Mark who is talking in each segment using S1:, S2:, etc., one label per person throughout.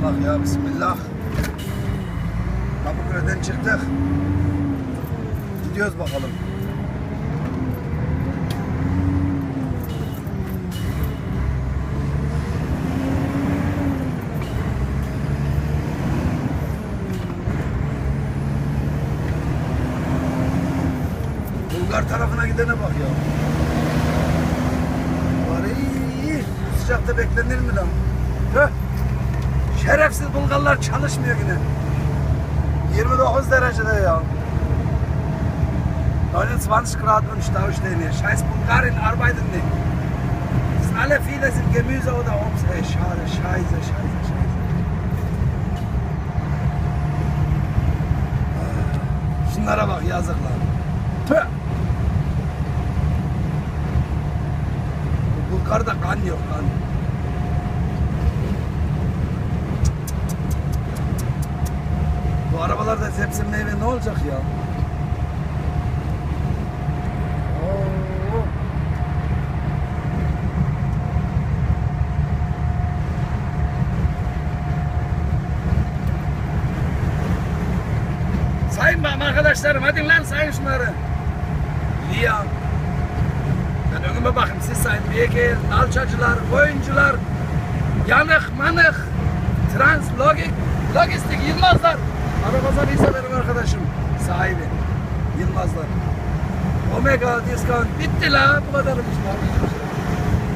S1: Allah ya Bismillah. Kapıköy'den çıktık. Gidiyoruz bakalım. Bulgar tarafına gidene bak ya. Var iyi, Sıcakta beklenir mi lan? Tüh. Şerefsiz Bulgarlar çalışmıyor yine. 29 derecede ya. 29 Grad und Stau stehen hier. Scheiß Bulgarien arbeiten nicht. Das sind alle viele sind Gemüse oder Obst. Ey, schade, scheiße, scheiße, scheiße. Şunlara bak yazıklar. Tüh. Bu Bulgar'da kan yok kan. Bu arabalarda hepsi meyve ne olacak ya? Sayın bakalım arkadaşlarım hadi lan sayın şunları. Lia. Ben önüme bakayım siz sayın. BG, alçacılar, oyuncular, yanık, manık, trans, logik, lojistik, Yılmazlar. Arabazan iyi severim arkadaşım. Sahibi. Yılmazlar. Omega discount bitti la bu kadarmış lan.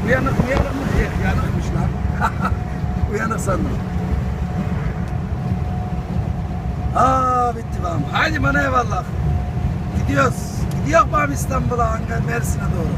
S1: Uyanık mı yanık mı? Eh, yanıkmış lan. Uyanık sandım. Aa bitti bam. Haydi bana eyvallah. Gidiyoruz. Gidiyor bam İstanbul'a, Ankara, Mersin'e doğru.